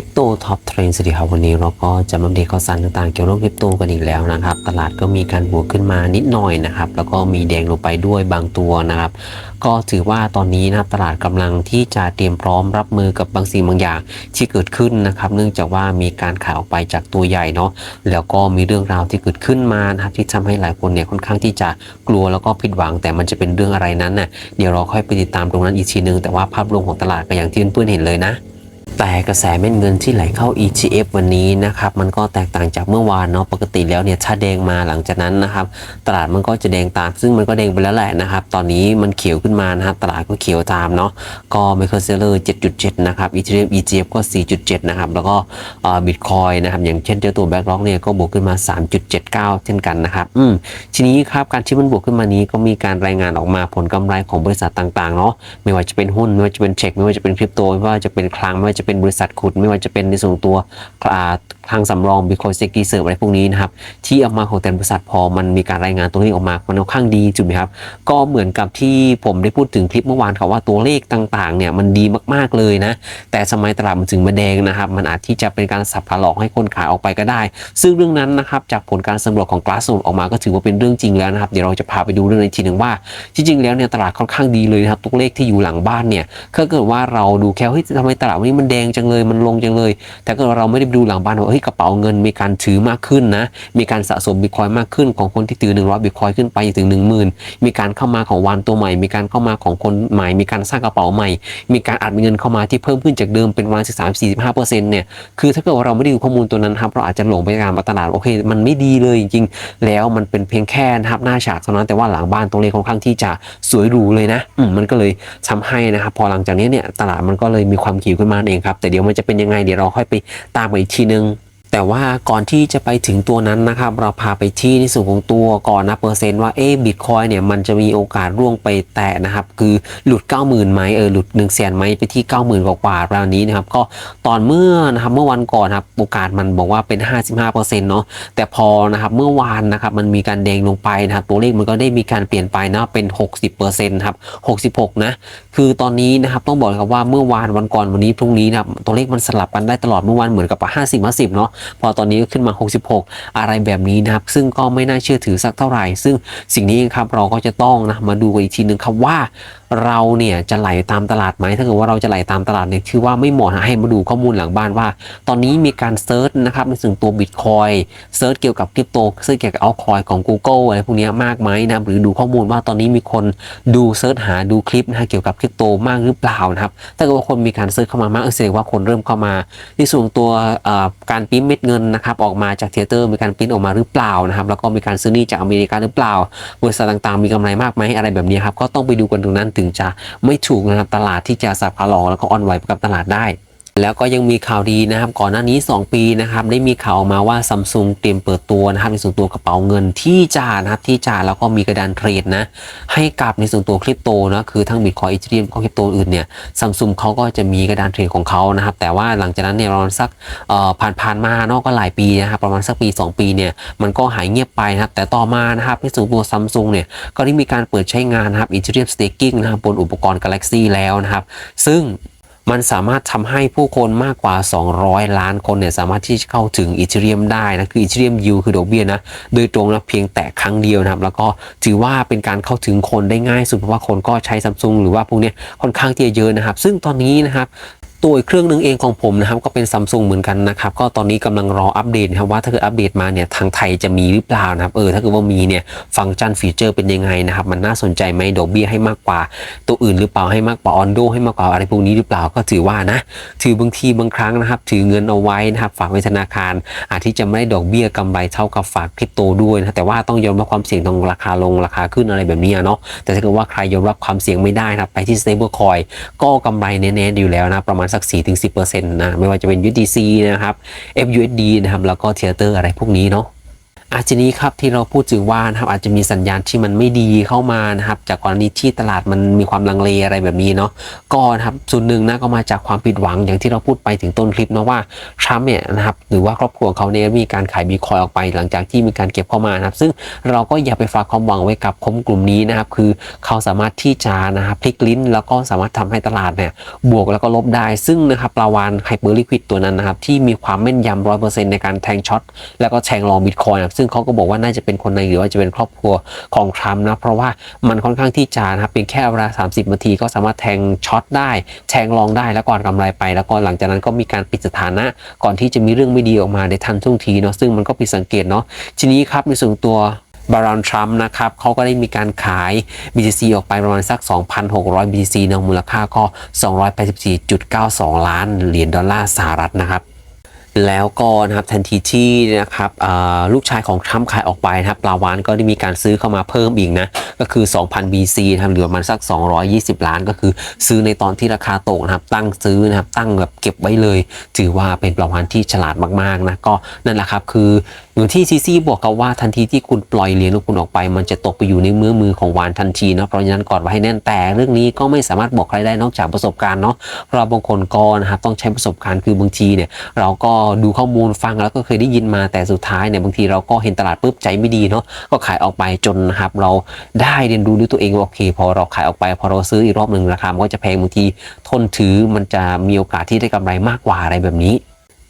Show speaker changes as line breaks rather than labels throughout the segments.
ริปโตท็อปเทรนด์สวัสดีครับวันนี้เราก็จะมาเดตข่าวสารต่างๆเกี่ยวกับคริปโตกันอีกแล้วนะครับ ตลาดก็มีการบวกขึ้นมานิดหน่อยนะครับ แล้วก็มีแดงลงไปด้วยบางตัวนะครับ ก็ถือว่าตอนนี้นะครับตลาดกำลังที่จะเตรียมพร้อมรับมือกับบางสิ่งบางอย่างที่เกิดขึ้นนะครับ เนื่องจากว่ามีการขายออกไปจากตัวใหญ่เนาะแล้วก็มีเรื่องราวที่เกิดขึ้นมานะครับที่ทำให้หลายคนเนี่ยค่อนข้างที่จะกลัวแล้วก็ผิดหวัง แต่มันจะเป็นเรื่องอะไรนั้นน่ะเดี๋ยวเราค่อยไปติดตามตรงนั้นอีกทีนึงแต่ว่าภาพรวมของตลาดก็อย่างที่เพื่อนๆเห็นเลยนะ แต่กระแสเม็ดเงินที่ไหลเข้า ETF วันนี้นะครับมันก็แตกต่างจากเมื่อวานเนาะปกติแล้วเนี่ยถ้าแดงมาหลังจากนั้นนะครับตลาดมันก็จะแดงตาม ซึ่งมันก็แดงไปแล้วแหละนะครับตอนนี้มันเขียวขึ้นมานะครับตลาดก็เขียวตามเนาะก็ไมเคิลเซเลอร์7.7 นะครับ Ethereum ETF ก็ 4.7 นะครับแล้วก็บิตคอยนะครับอย่างเช่นเจ้าตัวแบ็กล็อกเนี่ยก็บวกขึ้นมา 3.79 เช่นกันนะครับอืมทีนี้ครับการที่มันบวกขึ้นมานี้ก็มีการรายงานออกมาผลกำไรของบริษัทต่างๆเนาะไม่ว่าจะเป็นหุ้นไม่ว่าจะเป็นเช็คไม่ว่าจะเป็นคริปโตไม่ว่าจะเป็นคลังไม่ว่าจะจะเป็นบริษัทขุด ไม่ว่าจะเป็นในส่วนตัวทางสำรอง Bitcoin s e c u r i t y Reserve อะไรพวกนี้นะครับที่ออกมาของแต่บริษัทพอมันมีการรายงานตัวเลขออกมามันค่อนข้างดีถูกไหมครับก็เหมือนกับที่ผมได้พูดถึงคลิปเมื่อวานครับว่าตัวเลขต่างๆเนี่ยมันดีมากๆเลยนะแต่สมัยตลาดมันถึงมาแดงนะครับมันอาจที่จะเป็นการสับขาหลอกให้คนขายออกไปก็ได้ ซึ่งเรื่องนั้นนะครับจากผลการสำรวจของ Glassnode ออกมาก็ถือว่าเป็นเรื่องจริงแล้วนะครับเดี๋ยวเราจะพาไปดูเรื่องในทีหนึ่งว่าจริงๆแล้วเนี่ยตลาดค่อนข้างดีเลยนะครับตัวเลขที่อยู่หลังบ้านเนี่ยถ้าเกิดว่าเราดูแค่เฮ้ยทำไมตลาดวันนี้มันแดงจังเลยมันลงจังเลย แต่ก็เราไม่ได้ดูหลังบ้านว่าเฮ้ยกระเป๋าเงินมีการถือมากขึ้นนะมีการสะสมบิตคอยมากขึ้นของคนที่ถือ 100บิตคอยขึ้นไปถึง 10,000 มีการเข้ามาของวันตัวใหม่ มีการเข้ามาของคนใหม่ มีการสร้างกระเป๋าใหม่ มีการอัดเงินเข้ามาที่เพิ่มขึ้นจากเดิมเป็นประมาณ13 45เปอร์เซ็นต์เนี่ยคือถ้าเกิดว่าเราไม่ได้ดูข้อมูลตัวนั้นครับเราอาจจะหลงไปตามตลาดโอเค มันไม่ดีเลยจริงๆ แล้วมันเป็นเพียงแค่นะครับหน้าฉากเท่านั้นแต่ว่าหลังบ้านตัวเลขค่อนข้างที่จะสวยหรูเลยนะอืมมันก็เลยทำให้นะครับพอหลังจากนี้เนี่ยตลาดมันก็เลยมีความขีวขึ้นมาเองครับแต่เดี๋ยวมันจะเป็นยังไงเดี๋ยวเราค่อยไปตามไปอีกทีนึง แต่ว่าก่อนที่จะไปถึงตัวนั้นนะครับ เราพาไปที่ในส่วนของตัวก่อนนะเปอร์เซ็นต์ว่าเอ๊บิตคอยเนี่ยมันจะมีโอกาสร่วงไปแตะนะครับ คือหลุด 90,000ไหมเออหลุด1 0 0 0 0แสนไหมไปที่ 90,000 กว่ากว่าๆราวนี้นะครับ ก็ตอนเมื่อนะครับเมื่อวันก่อนครับโอกาสมันบอกว่าเป็น 55%เนาะแต่พอนะครับเมื่อวานนะครับมันมีการแดงลงไปนะครับตัวเลขมันก็ได้มีการเปลี่ยนไปนะเป็น 60%ครับ66 นะ คือตอนนี้นะครับต้องบอกครับว่าเมื่อวานวันก่อนวันนี้พรุ่งนี้นะครับตัวเลขมันสลับกันได้ตลอดเมื่อวานเหมือนกับ50 50เนาะพอตอนนี้ก็ขึ้นมา 66 อะไรแบบนี้นะครับ ซึ่งก็ไม่น่าเชื่อถือสักเท่าไหร่ ซึ่งสิ่งนี้ครับเราก็จะต้องนะมาดูกันอีกทีนึงครับว่า เราเนี่ยจะไหลตามตลาดไหมถ้าเกิดว่าเราจะไหลตามตลาดเนี่ยคือว่าไม่เหมาะนะให้มาดูข้อมูลหลังบ้านว่า ตอนนี้มีการเซิร์ชนะครับในส่วนตัวบิตคอยเซิร์ชเกี่ยวกับคริปโตเซิร์ชเกี่ยวกับเอาคอยของ Google อะไรพวกนี้มากไหมนะหรือดูข้อมูลว่าตอนนี้มีคนดูเซิร์ชหาดูคลิปนะฮะเกี่ยวกับคริปโตมากหรือเปล่านะครับถ้าเกิดว่าคนมีการเซิร์ชเข้ามามากเออแสดงว่าคนเริ่มเข้ามา ในส่วนตัวการปิ้นเม็ดเงินนะครับออกมาจากเทเตอร์มีการปิ้นออกมาหรือเปล่านะครับแล้วก็มีการซื้อนี่จากอเมริกาหรือเปล่าบริษัทต่างๆ มีกำไรมากไหมอะไรแบบนี้ครับก็ต้องไปดูกันตรงนั้นถึงจะไม่ถูกนะครับตลาดที่จะสับขาหลอกแล้วก็อ่อนไหวกับตลาดได้ แล้วก็ยังมีข่าวดีนะครับ ก่อนหน้านี้ 2 ปีนะครับ ได้มีข่าวออกมาว่าซัมซุงเตรียมเปิดตัวนะครับในส่วนตัวกระเป๋าเงินที่จ่านะครับที่จ่าแล้วก็มีกระดานเทรดนะ ให้กับในส่วนตัวคริปโตนะคือทั้งบิตคอยอีเทเรียมก็คริปโตอื่นเนี่ยซัมซุงเขาก็จะมีกระดานเทรดของเขานะครับ แต่ว่าหลังจากนั้นเนี่ยประมาณสักผ่านผ่านมาเนาะก็หลายปีนะครับประมาณสักปี 2 ปีเนี่ยมันก็หายเงียบไปนะครับ แต่ต่อมานะครับในส่วนตัวซัมซุงเนี่ยก็ได้มีการเปิดใช้งานนะครับอีเทเรียมสเต k กิ้งนะครับบนอุปกรณ์ Galaxy แล้วนะครับ ซึ่ง มันสามารถทำให้ผู้คนมากกว่า 200 ล้านคนเนี่ยสามารถที่จะเข้าถึงอีเทเรียมได้นะคืออีเทเรียมยูคือดอกเบี้ยนะโดยตรงนะเพียงแต่ครั้งเดียวนะครับแล้วก็ถือว่าเป็นการเข้าถึงคนได้ง่ายสุดเพราะว่าคนก็ใช้ซัมซุงหรือว่าพวกเนี้ยค่อนข้างที่จะเยอะนะครับ ซึ่งตอนนี้นะครับ ตัวอีกเครื่องหนึงเองของผมนะครับก็เป็นซัมซุงเหมือนกันนะครับก็ตอนนี้กำลังรออัปเดตครับว่าถ้าเกิดอัปเดตมาเนี่ยทางไทยจะมีหรือเปล่านะครับเออถ้าเกิดว่ามีเนี่ยฟังก์ชันฟีเจอร์เป็นยังไงนะครับมันน่าสนใจไหมดอกเบี้ยให้มากกว่า ตัวอื่นหรือเปล่าให้มากกว่าออนโดให้มากกว่าอะไรพวกนี้หรือเปล่าก็ถือว่านะถือบางทีบางครั้งนะครับถือเงินเอาไว้นะครับฝากไว้ธนาคาร อาจที่จะไม่ได้ดอกเบี้ยกำไรเท่ากับฝากคริปโตด้วยนะแต่ว่าต้องยอมรับความเสี่ยงตรงราคาลงราคาขึ้นอะไรแบบนี้เนาะแต่ถ้าเกิดว่าใครยอมรับความเสี่ยงไม่ได้นะไปที่ stable coin ก็กำไรแน่ๆอยู่แล้วนะประมาณสัก 4-10%นะไม่ว่าจะเป็น UDC นะครับ FUSD นะครับแล้วก็ Tether อะไรพวกนี้เนาะ อาทีนี้ครับที่เราพูดถึงว่านะครับอาจจะมีสัญญาณที่มันไม่ดีเข้ามานะครับ จากกรณีที่ตลาดมันมีความลังเลอะไรแบบนี้เนาะก็นะครับส่วนหนึ่งนะก็มาจากความผิดหวังอย่างที่เราพูดไปถึงต้นคลิปเนาะว่าทรัมป์เนี่ยนะครับหรือว่าครอบครัวของเขาเนี่ยมีการขายบีคอยออกไปหลังจากที่มีการเก็บเข้ามานะครับ ซึ่งเราก็อย่าไปฝากความหวังไว้กับคนกลุ่มนี้นะครับ คือเขาสามารถที่จะนะครับพลิกลิ้น แล้วก็สามารถทำให้ตลาดเนี่ยบวกแล้วก็ลบได้ ซึ่งนะครับปลาวานไฮเปอร์ลิควิดตัวนั้นนะครับที่มีความแม่นยำร้อยเปอร์เซ็นต์ในการแทงช็อตแล้วก็แทงลองบิตคอยน์ซึ่งเขาก็บอกว่าน่าจะเป็นคนในหรือว่าจะเป็นครอบครัวของทรัมป์นะ เพราะว่ามันค่อนข้างที่จะนะครับเป็นแค่เวลา 30 นาทีก็สามารถแทงช็อตได้ แทงลองได้แล้วก่อนกำไรไป แล้วก็หลังจากนั้นก็มีการปิดสถานะ ก่อนที่จะมีเรื่องไม่ดีออกมาในทันท่วงทีเนาะซึ่งมันก็ผิดสังเกตเนาะทีนี้ครับในส่วนตัวบารอนทรัมป์นะครับเขาก็ได้มีการขาย BTC ออกไปประมาณสัก 2,600 BTC นะมูลค่าก็ 284.92 ล้านเหรียญดอลลาร์สหรัฐนะครับ แล้วก็นะครับทันทีที่นะครับลูกชายของทรัมป์ขายออกไปนะครับปลาวานก็ได้มีการซื้อเข้ามาเพิ่มอีกนะก็คือ 2,000 BC นะครับหรือประมาณสัก 220 ล้าน ก็คือซื้อในตอนที่ราคาตกนะครับตั้งซื้อนะครับตั้งแบบเก็บไว้เลย ถือว่าเป็นปลาวานที่ฉลาดมากๆนะก็นั่นแหละครับคือ อย่ที่ซีซีบอกกับว่าทันทีที่คุณปล่อยเหรียญของคุณออกไป มันจะตกไปอยู่ในมือมือของวานทันทีเนาะเพราะฉะนั้นกอดไว้ให้แน่นแต่เรื่องนี้ก็ไม่สามารถบอกใครได้นอกจากประสบการณ์เนาะเพราะบางคนก็นะครับต้องใช้ประสบการณ์คือบางทีเนี่ยเราก็ดูข้อมูลฟังแล้วก็เคยได้ยินมาแต่สุดท้ายเนี่ยบางทีเราก็เห็นตลาดปุ๊บใจไม่ดีเนาะก็ขายออกไปจนนะครับเราได้เรียนรู้ด้วยตัวเองว่าโอเค พอเราขายออกไป พอเราซื้ออีกรอบหนึ่งราคามันก็จะแพงบางทีทนถือมันจะมีโอกาสที่ได้กำไรมากกว่าอะไรแบบนี้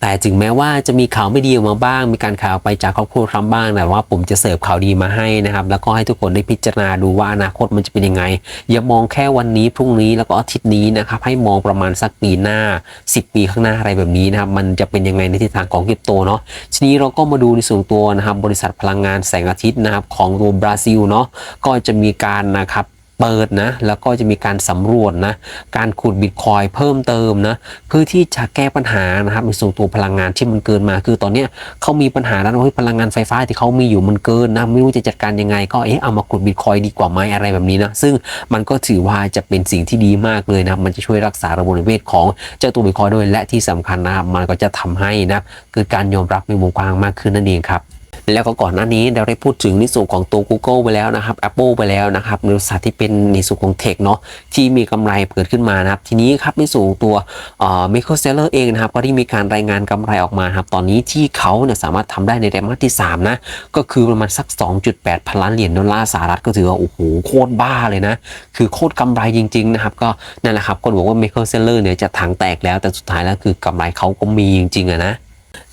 แต่ถึงแม้ว่าจะมีข่าวไม่ดีออกมาบ้าง มีการข่าวไปจากครอบครัวทรัมป์บ้างแต่ว่าผมจะเสิร์ฟข่าวดีมาให้นะครับ แล้วก็ให้ทุกคนได้พิจารณาดูว่าอนาคตมันจะเป็นยังไง อย่ามองแค่วันนี้พรุ่งนี้แล้วก็อาทิตย์นี้นะครับ ให้มองประมาณสักปีหน้า 10 ปีข้างหน้าอะไรแบบนี้นะครับ มันจะเป็นยังไงในทิศทางของคริปโตเนาะ ทีนี้เราก็มาดูในส่วนตัวนะครับ บริษัทพลังงานแสงอาทิตย์นะครับของตัวบราซิลเนาะ ก็จะมีการนะครับ เปิดนะ แล้วก็จะมีการสำรวจนะ การขุดบิตคอยเพิ่มเติมนะ เพื่อที่จะแก้ปัญหานะครับในส่วนตัวพลังงานที่มันเกินมา คือตอนนี้เขามีปัญหาแล้วว่าพลังงานไฟฟ้าที่เขามีอยู่มันเกินนะ ไม่รู้จะจัดการยังไง ก็เอ๊ะเอามาขุดบิตคอยดีกว่าไหมอะไรแบบนี้นะ ซึ่งมันก็ถือว่าจะเป็นสิ่งที่ดีมากเลยนะ มันจะช่วยรักษาระบบนิเวศของเจ้าตัวบิตคอยด้วย และที่สำคัญนะมันก็จะทำให้นะเกิดการยอมรับในวงกว้างมากขึ้นนั่นเองครับ แล้วก็ก่อนหน้านี้เราได้พูดถึงในส่วนของตัว Google ไปแล้วนะครับ Apple ไปแล้วนะครับบริษัทที่เป็นในส่วนของเทคเนาะที่มีกำไรเกิดขึ้นมานะครับ ทีนี้ครับในส่วนตัวเอ่อ Michael Saylor เองนะครับก็ได้มีการรายงานกำไรออกมาครับตอนนี้ที่เขาเนี่ยสามารถทำได้ในไตรมาสที่ 3 นะ ก็คือประมาณสัก 2.8 พันล้านเหรียญดอลลาร์สหรัฐก็ถือว่าโอ้โหโคตรบ้าเลยนะ คือโคตรกำไรจริงๆนะครับก็นั่นแหละครับคนบอกว่า Michael Saylor เนี่ยจะถังแตกแล้วแต่สุดท้ายแล้วคือกำไรเขาก็มีจริงๆอะนะ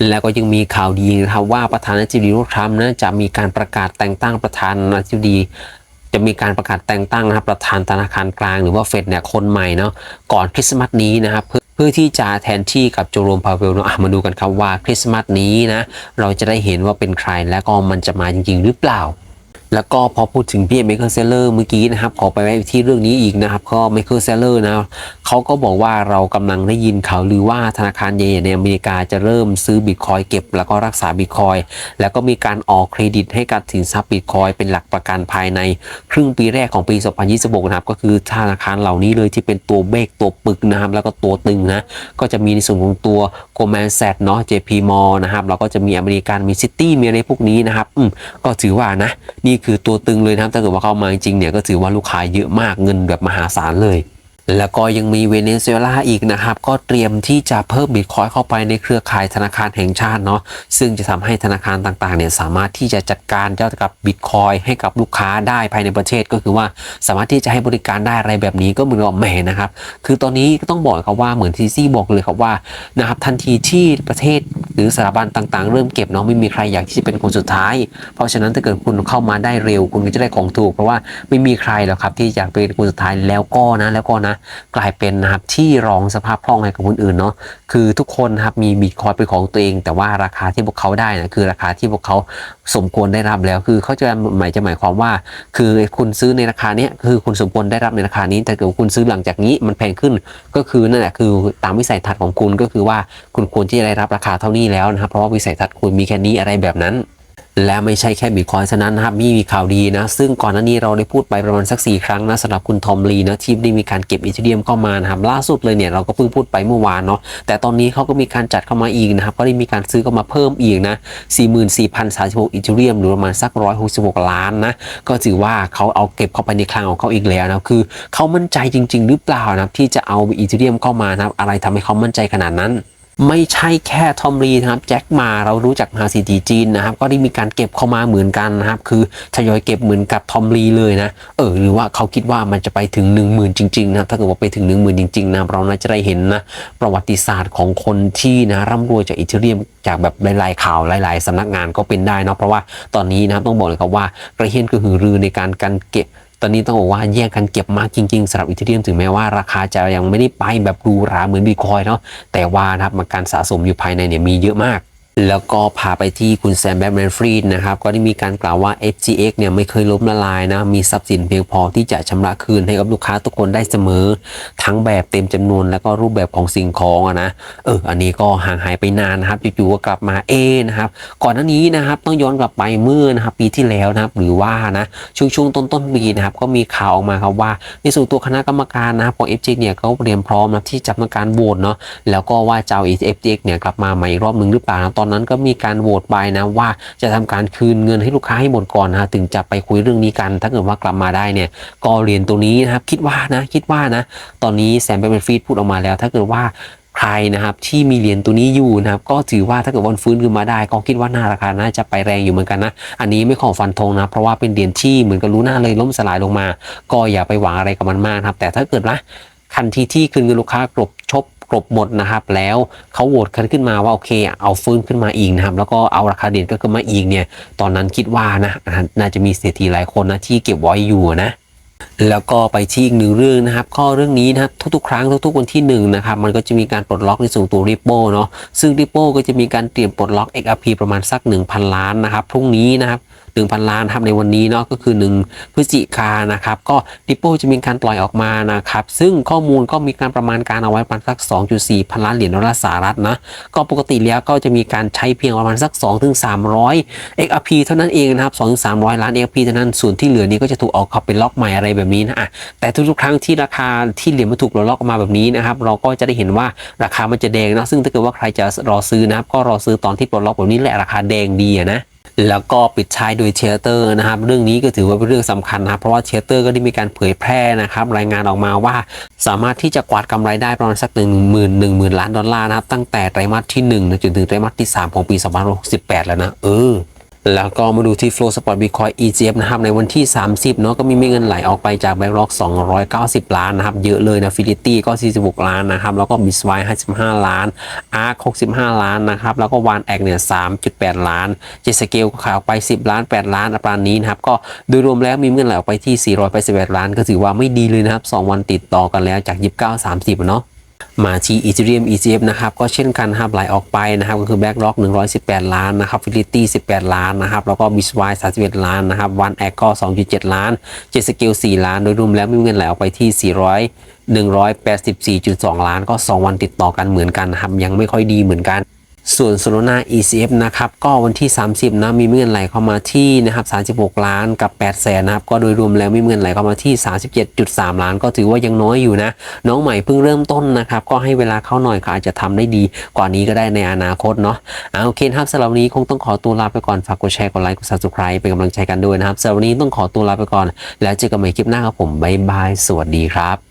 แล้วก็ยังมีข่าวดีนะครับว่าประธานาธิบดีโดนัลด์ทรัมป์นะจะมีการประกาศแต่งตั้งประธานาธิบดีจะมีการประกาศแต่งตั้งนะครับประธานธนาคารกลางหรือว่าเฟดเนี่ยคนใหม่เนาะก่อนคริสต์มาสนี้นะครับเพื่อเพื่อที่จะแทนที่กับโจโรมพาเวลเนาะอะมาดูกันครับว่าคริสต์มาสนี้นะเราจะได้เห็นว่าเป็นใครและก็มันจะมาจริงๆหรือเปล่า แล้วก็พอพูดถึงพี่เมเคิลเซเลอร์เมื่อกี้นะครับ ขอไปไว้ที่เรื่องนี้อีกนะครับ ก็เมเคิลเซเลอร์นะเขาก็บอกว่าเรากำลังได้ยินข่าวลือว่าธนาคารใหญ่ในอเมริกาจะเริ่มซื้อบิตคอยเก็บ แล้วก็รักษาบิตคอยแล้วก็มีการออกเครดิตให้กับสินทรัพย์บิตคอยเป็นหลักประกันภายใน ครึ่งปีแรกของปี 2026 นะครับ ก็คือธนาคารเหล่านี้เลยที่เป็นตัวเบกตัวปึกนะครับ แล้วก็ตัวตึงนะก็จะมีในส่วนของตัว Goldman Sachs เนาะ JP m o r นะครับแล้วก็จะมีอเมริกันมีซิตี้มีอะไรพวกนี้นะครับอืมก็ถือว่านะนี่คือตัวตึงเลยนะครับถ้าเกิดว่าเข้ามาจริงเนี่ยก็ถือว่าลูกค้าเยอะมากเงินแบบมหาศาลเลย แล้วก็ยังมีเวเนซุเอลาอีกนะครับ ก็เตรียมที่จะเพิ่มบิตคอยเข้าไปในเครือข่ายธนาคารแห่งชาติเนาะซึ่งจะทำให้ธนาคารต่างๆเนี่ยสามารถที่จะจัดการเจ้ากับบิตคอยให้กับลูกค้าได้ภายในประเทศก็คือว่าสามารถที่จะให้บริการได้อะไรแบบนี้ก็เหมือนกับแหมนะครับคือตอนนี้ก็ต้องบอกครับว่าเหมือนที่ซี่บอกเลยครับว่านะครับทันทีที่ประเทศ หรือสถาบันต่างๆ เริ่มเก็บเนาะไม่มีใครอยากที่จะเป็นคนสุดท้าย เพราะฉะนั้นถ้าเกิดคุณเข้ามาได้เร็ว คุณก็จะได้ของถูก เพราะว่าไม่มีใครหรอกครับที่อยากเป็นคนสุดท้ายแล้วก็นะแล้วก็นะ กลายเป็นนะครับที่รองสภาพคล่องให้กับคนอื่นเนาะ คือทุกคนครับมีบิตคอยเป็นของตัวเอง แต่ว่าราคาที่พวกเขาได้นะคือราคาที่พวกเขาสมควรได้รับแล้ว คือเขาจะหมายจะหมายความว่า คือคุณซื้อในราคาเนี้ยคือคุณสมควรได้รับในราคานี้แต่เกิดคุณซื้อหลังจากนี้มันแพงขึ้น ก็คือนั่นแหละคือตามวิสัยทัศน์ของคุณก็คือว่าคุณควรที่จะได้รับราคาเท่านี้แล้วนะครับเพราะว่าวิสัยทัศน์คุณมีแค่นี้อะไรแบบนั้น และไม่ใช่แค่บิตคอยเท่านั้นนะครับมีมีข่าวดีนะ ซึ่งก่อนหน้านี้เราได้พูดไปประมาณสัก 4 ครั้งนะสำหรับคุณทอมลีนะที่ได้มีการเก็บอีเทเรียมเข้ามานะครับล่าสุดเลยเนี่ยเราก็เพิ่งพูดไปเมื่อวานเนาะแต่ตอนนี้เขาก็มีการจัดเข้ามาอีกนะครับก็ได้มีการซื้อเข้ามาเพิ่มอีกนะ44,036อีเทเรียมหรือประมาณสัก 166 ล้านนะก็ถือว่าเขาเอาเก็บเข้าไปในคลังของเขาอีกแล้วนะคือเขามั่นใจจริง ๆ หรือเปล่านะครับที่จะเอาอีเทเรียมเข้ามานะอะไรทำให้เขามั่นใจขนาดนั้น ไม่ใช่แค่ทอมรีนะครับแจ็คมาเรารู้จักมาซีทีจีนนะครับ ก็ได้มีการเก็บเข้ามาเหมือนกันนะครับ คือทยอยเก็บเหมือนกับทอมรีเลยนะเออหรือว่าเขาคิดว่ามันจะไปถึง 1 0,000 จริงๆนะถ้าเกิดว่าไปถึง 1 0,000 จริงๆนะเราน่าจะได้เห็นนะประวัติศาสตร์ของคนที่นะร่ำรวยจากอีเทเรียมจากแบบหลายๆข่าวหลาย ๆสำนักงานก็เป็นได้นะเพราะว่าตอนนี้นะครับต้องบอกเลยครับว่ากระเฮียนกระหือรือในการการเก็บ ตอนนี้ต้องบอกว่าแย่งกันเก็บมากจริงๆสำหรับอีเทเรียมถึงแม้ว่าราคาจะยังไม่ได้ไปแบบหรูราเหมือนบีคอยเนาะแต่ว่านะครับมันการสะสมอยู่ภายในเนี่ยมีเยอะมาก แล้วก็พาไปที่คุณแซมแบทแมนฟรีดนะครับ ก็ได้มีการกล่าวว่า FTX เนี่ยไม่เคยล้มละลายนะ มีทรัพย์สินเพียงพอที่จะชำระคืนให้กับลูกค้าทุกคนได้เสมอ ทั้งแบบเต็มจำนวนแล้วก็รูปแบบของสิ่งของอะนะ เออ อันนี้ก็ห่างหายไปนานนะครับจู่ๆก็กลับมาเอนะครับ ก่อนหน้านี้นะครับต้องย้อนกลับไปเมื่อนะครับปีที่แล้วนะครับ หรือว่านะช่วงช่วงต้นต้นๆปีนะครับ ก็มีข่าวออกมาครับว่า ในส่วนตัวคณะกรรมการนะครับของ FTX เนี่ยเขาเตรียมพร้อมนะที่จะทำการโหวตเนาะแล้วก็ว่าจะเอา FTX เนี่ยกลับมาใหม่อีกรอบหนึ่งหรือเปล่านะตอนนั้นก็มีการโหวตไปนะว่าจะทำการคืนเงินให้ลูกค้าให้หมดก่อนนะถึงจะไปคุยเรื่องนี้กัน ถ้าเกิดว่ากลับมาได้เนี่ยก็เรียนตรงนี้นะครับคิดว่านะคิดว่านะ ตอนนี้แซมเป็นฟีดพูดออกมาแล้ว ถ้าเกิดว่าใครนะครับที่มีเหรียญตัวนี้อยู่นะครับก็ถือว่าถ้าเกิดวันฟื้นขึ้นมาได้ ก็คิดว่าหน้าราคาน่าจะไปแรงอยู่เหมือนกันนะอันนี้ไม่ขอฟันธงนะเพราะว่าเป็นเหรียญที่เหมือนกับรู้หน้าเลยล้มสลายลงมา ก็อย่าไปหวังอะไรกับมันมากนะครับแต่ถ้าเกิดนะทันทีที่คืนเงินลูกค้ากรบชบ กรบหมดนะครับ แล้วเขาโหวตกันขึ้นมาว่าโอเค เอาฟื้นขึ้นมาอีกนะครับ แล้วก็เอาราคาเหรียญก็ขึ้นมาอีกเนี่ย ตอนนั้นคิดว่านะน่าจะมีเศรษฐีหลายคนนะที่เก็บไว้อยู่นะแล้วก็ไปที่อีกหนึ่งเรื่องนะครับก็เรื่องนี้นะครับทุกๆ ครั้งทุกๆวันที่หนึ่งนะครับมันก็จะมีการปลดล็อกในส่วนตัว Ripple เนาะซึ่ง Ripple ก็จะมีการเตรียมปลดล็อก XRP ประมาณสัก 1,000 ล้านนะครับพรุ่งนี้นะครับ 1,000 ล้านนะครับในวันนี้เนาะก็คือ 1 พฤศจิกายนนะครับก็ Ripple จะมีการปล่อยออกมานะครับซึ่งข้อมูลก็มีการประมาณการเอาไว้ประมาณสัก 2.4 พันล้านเหรียญดอลลาร์สหรัฐนะก็ปกติแล้วก็จะมีการใช้เพียงประมาณสัก 2-300 XRP เท่านั้นเองนะครับ 2-300 ล้าน XRP เท่านั้นส่วนที่เหลือนี้ก็จะถูกเอาเข้าไปล็อกใหม่อะไรแบบนี้นะะแต่ทุกๆครั้งที่ราคาที่เหรียญมันถูกล็อกออกมาแบบนี้นะครับเราก็จะได้เห็นว่าราคามันจะแดงนะซึ่งถ้าเกิดว่าใครจะรอซื้อนะครับก็รอซื้อตอนที่ปลดล็อกแบบนี้แหละราคาแดงดีนะ แล้วก็ปิดท้ายโดยเทเตอร์นะครับ เรื่องนี้ก็ถือว่าเป็นเรื่องสำคัญนะครับ เพราะว่าเทเตอร์ก็ได้มีการเผยแพร่นะครับ รายงานออกมาว่าสามารถที่จะกวาดกำไรได้ประมาณสัก1 0 0 0 0 1 0,000 ล้านดอลลาร์นะครับ ตั้งแต่ไตรมาสที่1นะจนถึงไตรมาสที่ 3 ของปี 2018 แล้วนะ เออ แล้วก็มาดูที่ Flow Spot Bitcoin ETF นะครับในวันที่ 30 เนาะก็มีเงินไหลออกไปจาก BlackRock 290 ล้านนะครับ เยอะเลยนะ Fidelity ก็ 46 ล้านนะครับ แล้วก็ Bitwise 55 ล้าน ARK 65 ล้านนะครับ แล้วก็ One X เนี่ย3.8 ล้าน Jet Scale ก็ขายออกไป 10 ล้าน 8 ล้านประมาณนี้นะครับ ก็โดยรวมแล้วมีเงินไหลออกไปที่ 481 ล้าน ก็ถือว่าไม่ดีเลยนะครับ 2 วันติดต่อกันแล้วจาก 29 30 เนาะ มาที่ Ethereum ETF นะครับก็เช่นกันครับไหลออกไปนะครับก็คือ BlackRock 118 ล้านนะครับ Fidelity 18 ล้านนะครับแล้วก็ Bitwise 31 ล้านนะครับ One X ก็ 2.7 ล้าน Jet Scale 4 ล้าน โดยรวมแล้วมีเงินไหลออกไปที่ 400 184.2 ล้านก็ 2 วันติดต่อกันเหมือนกันนะครับยังไม่ค่อยดีเหมือนกัน ส่วน Solana ECF นะครับก็วันที่ 30นะมีเงินไหลเข้ามาที่นะครับ36 ล้านกับ8แสนนะครับก็โดยรวมแล้วมีเงินไหลเข้ามาที่ 37.3 ล้าน ก็ถือว่ายังน้อยอยู่นะน้องใหม่เพิ่งเริ่มต้นนะครับก็ให้เวลาเข้าหน่อยก็อาจจะทำได้ดีกว่านี้ก็ได้ในอนาคตเนาะเอาโอเคครับสำหรับวันนี้คงต้องขอตัวลาไปก่อนฝากกดแชร์กดไลค์กด subscribe เป็นกำลังใจกันด้วยนะครับสำหรับวันนี้ต้องขอตัวลาไปก่อน แล้วเจอกันใหม่คลิปหน้าครับผมบ๊ายบายสวัสดีครับ